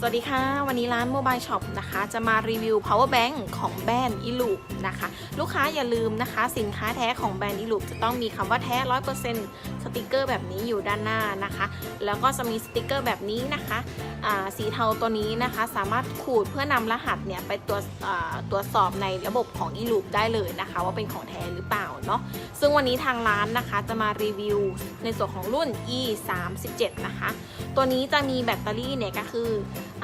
สวัสดีค่ะ วันนี้ร้านโมบายช็อปนะคะ จะมารีวิว power bank ของแบรนด์อีลูปนะคะ ลูกค้าอย่าลืมนะคะ สินค้าแท้ของแบรนด์อีลูปจะต้องมีคำว่าแท้ 100%สติกเกอร์แบบนี้อยู่ด้านหน้านะคะ แล้วก็จะมีสติกเกอร์แบบนี้นะคะสีเทาตัวนี้นะคะ สามารถขูดเพื่อนำรหัสเนี่ยไปตรวจตรวจสอบในระบบของอีลูปได้เลยนะคะ ว่าเป็นของแท้หรือเปล่าเนาะ ซึ่งวันนี้ทางร้านนะคะจะมารีวิวในส่วนของรุ่น e 3 7นะคะ ตัวนี้จะมีแบตเตอรี่เนี่ยก็คือ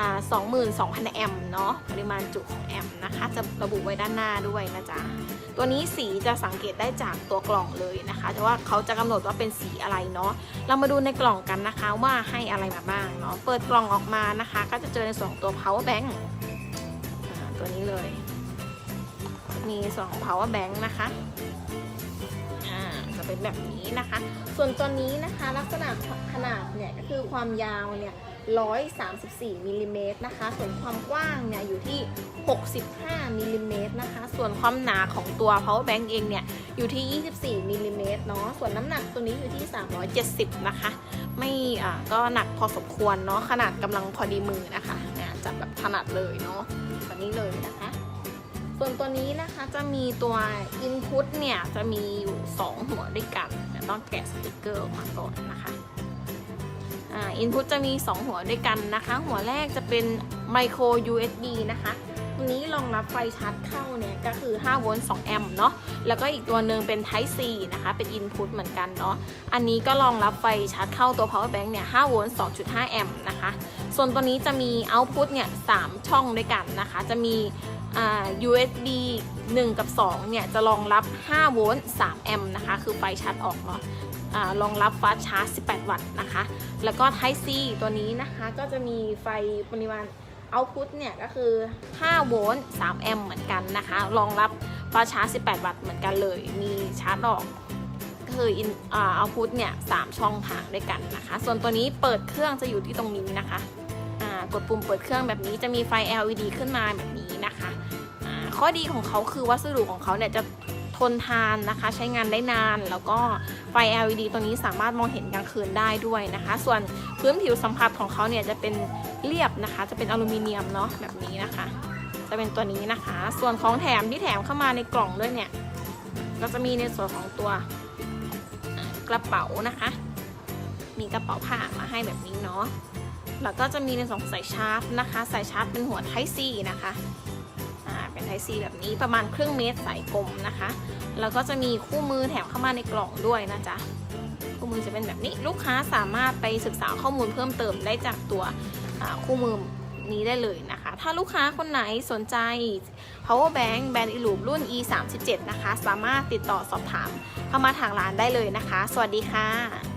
22,000 แอมป์เนาะปริมาณจุของแอมป์นะคะ จะระบุไว้ด้านหน้าด้วยนะจ๊ะ ตัวนี้สีจะสังเกตได้จากตัวกล่องเลยนะคะแต่ว่าเขาจะกำหนดว่าเป็นสีอะไรเนาะเรามาดูในกล่องกันนะคะว่าให้อะไรมาบ้างเนาะเปิดกล่องออกมานะคะ ก็จะเจอในส่วนของตัว power bank ตัวนี้เลย มีสอง power bank นะคะจะเป็นแบบนี้นะคะ ส่วนตัวนี้นะคะลักษณะขนาดเนี่ยก็คือความยาวเนี่ย 134มิลลิเมตรนะคะ ส่วนความกว้างเนี่ยอยู่ที่ 65มิลลิเมตรนะคะ ส่วนความหนาของตัว power bank เองเนี่ยอยู่ที่ 24มิลลิเมตรเนาะ ส่วนน้ำหนักตัวนี้อยู่ที่ 370 นะคะ ไม่อ่าก็หนักพอสมควรเนาะ ขนาดกำลังพอดีมือนะคะเนี่ยจับแบบถนัดเลยเนาะแบบนี้เลยนะคะ ส่วนตัวนี้นะคะจะมีตัว Input เนี่ยจะมีอยู่ 2 หัวด้วยกันต้องแกะสติกเกอร์ออกมาก่อนนะคะ อ่าอินพุตจะมี 2 หัวด้วยกันนะคะ หัวแรกจะเป็น Micro USB นะคะ ตัวนี้รองรับไฟชาร์จเข้าเนี่ยก็คือ 5 โวลต์ 2 แอมป์เนาะ แล้วก็อีกตัวหนึ่งเป็น Type C นะคะ เป็น Input เหมือนกันเนาะ อันนี้ก็รองรับไฟชาร์จเข้าตัว Power Bank เนี่ย 5 โวลต์ 2.5 แอมป์นะคะ ส่วนตัวนี้จะมี Output เนี่ย 3 ช่องด้วยกันนะคะ จะมีอ USB 1 กับ 2 เนี่ย จะรองรับ 5 โวลต์ 3 แอมป์นะคะ คือไฟชาร์จออกเนาะรองรับฟาสชาร์จ 18 วัตต์นะคะ แล้วก็ Type C ตัวนี้นะคะ ก็จะมีไฟปริมาณ Output เนี่ยก็คือ 5 โวลต์ 3 แอมป์เหมือนกันนะคะ รองรับฟาชาร์จ 18 วัตต์เหมือนกันเลย มีชาร์จออกก็คืออินเอาพุทเนี่ยสช่องทางด้วยกันนะคะ ส่วนตัวนี้เปิดเครื่องจะอยู่ที่ตรงนี้นะคะกดปุ่มเปิดเครื่องแบบนี้จะมีไฟ LED ขึ้นมาแบบนี้นะคะข้อดีของเขาคือวัสดุของเขาเนี่ยจะ ทนทานนะคะ ใช้งานได้นาน แล้วก็ไฟ LED ตัวนี้สามารถมองเห็นกลางคืนได้ด้วยนะคะ ส่วนพื้นผิวสัมผัสของเขาเนี่ยจะเป็นเรียบนะคะ จะเป็นอลูมิเนียมเนาะแบบนี้นะคะ จะเป็นตัวนี้นะคะ ส่วนของแถมที่แถมเข้ามาในกล่องด้วยเนี่ยก็จะมีในส่วนของตัวกระเป๋านะคะ มีกระเป๋าผ้ามาให้แบบนี้เนาะแล้วก็จะมีในสองสายชาร์จนะคะ สายชาร์จเป็นหัวไทซีนะคะ อ่าเป็นไทซีแบบนี้ประมาณครึ่งเมตรสายกลมนะคะ แล้วก็จะมีคู่มือแถมเข้ามาในกล่องด้วยนะจ๊ะคู่มือจะเป็นแบบนี้ลูกค้าสามารถไปศึกษาข้อมูลเพิ่มเติมได้จากตัวคู่มือนี้ได้เลยนะคะ ถ้าลูกค้าคนไหนสนใจ power bank แบรนด์อิลูปรุ่น e 3 7นะคะ สามารถติดต่อสอบถามเข้ามาทางร้านได้เลยนะคะ สวัสดีค่ะ